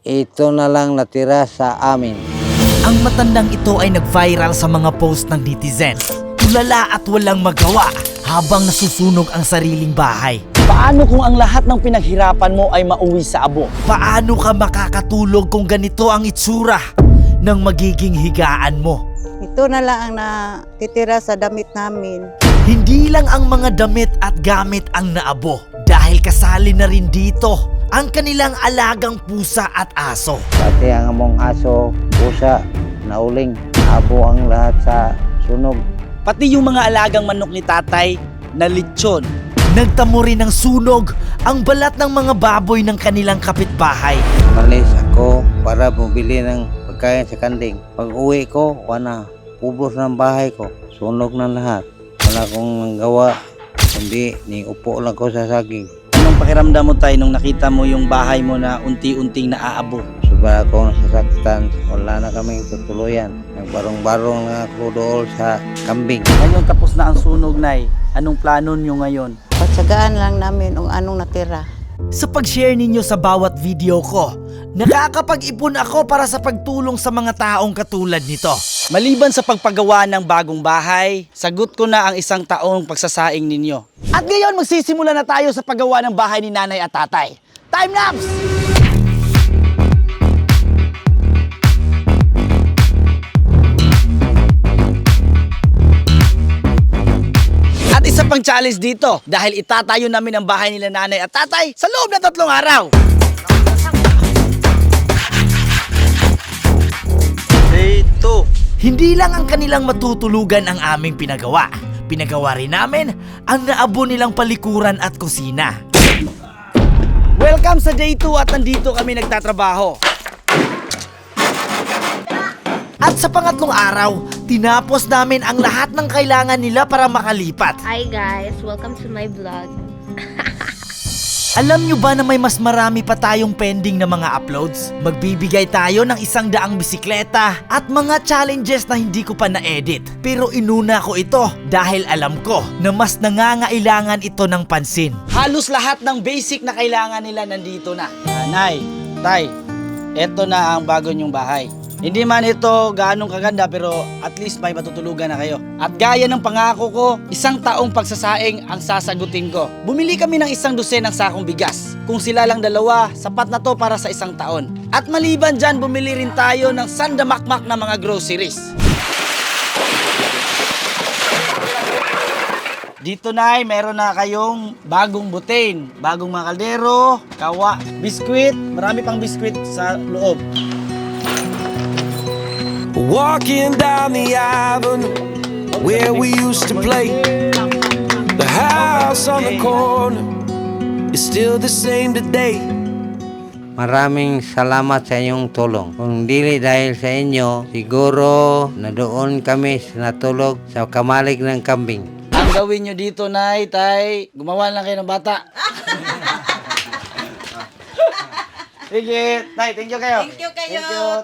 ito na lang natira sa amin. Ang matandang ito ay nag-viral sa mga post ng netizens. Tulala at walang magawa habang nasusunog ang sariling bahay. Paano kung ang lahat ng pinaghirapan mo ay mauwi sa abo? Paano ka makakatulog kung ganito ang itsura ng magiging higaan mo? Ito na lang ang natitira sa damit namin. Hindi lang ang mga damit at gamit ang naabo dahil kasali na rin dito ang kanilang alagang pusa at aso. Pati ang among aso, pusa, nauling, abo ang lahat sa sunog. Pati yung mga alagang manok ni tatay na lechon. Nagtamo rin ng sunog ang balat ng mga baboy ng kanilang kapitbahay. Malis ako para bumili ng pagkain sa kanding. Pag uwi ko, wala. Ubos ng bahay ko. Sunog na lahat. Wala akong nanggawa. Hindi, ni upo lang ko sa saging. Pakiramdam mo tayo nung nakita mo yung bahay mo na unti-unting naaabo? Sobra akong nasasaktan. Wala na kaming tutuluyan. Nagbarong-barong na ako doon sa kambing. Ngayon tapos na ang sunog, Nay. Anong plano nyo ngayon? Patsagaan lang namin kung anong natira. Sa pag-share ninyo sa bawat video ko, nakakapag-ipon ako para sa pagtulong sa mga taong katulad nito. Maliban sa pagpagawa ng bagong bahay, sagot ko na ang isang taong pagsasaing ninyo. At ngayon magsisimula na tayo sa paggawa ng bahay ni nanay at tatay. Time lapse! At isa pang challenge dito dahil itatayo namin ang bahay nila nanay at tatay sa loob ng tatlong araw. Hindi lang ang kanilang matutulugan ang aming pinagawa. Pinagawa rin namin ang naabo nilang palikuran at kusina. Welcome sa day 2 at nandito kami nagtatrabaho. At sa pangatlong araw, tinapos namin ang lahat ng kailangan nila para makalipat. Hi guys, welcome to my vlog. Alam nyo ba na may mas marami pa tayong pending na mga uploads? Magbibigay tayo ng isang daang bisikleta at mga challenges na hindi ko pa na-edit. Pero inuna ko ito dahil alam ko na mas nangangailangan ito ng pansin. Halos lahat ng basic na kailangan nila nandito na. Nanay, tay, eto na ang bago nyong bahay. Hindi man ito gaanong kaganda pero at least may matutulugan na kayo. At gaya ng pangako ko, isang taong pagsasaing ang sasagutin ko. Bumili kami ng isang dosen ng sakong bigas. Kung sila lang dalawa, sapat na to para sa isang taon. At maliban dyan, bumili rin tayo ng sandamakmak na mga groceries. Dito na meron na kayong bagong butane, bagong mga kaldero, kawa, biskwit, marami pang biskwit sa loob. Walking down the avenue where we used to play. The house on the corner is still the same today. Maraming salamat sa inyong tulong. Kung dili dahil sa inyo, siguro na doon kami natulog sa kamalig ng kambing. Ang gawin nyo dito, Nay, Tay, gumawa lang kayo ng bata. Sige, Tay, thank you kayo. Thank you kayo.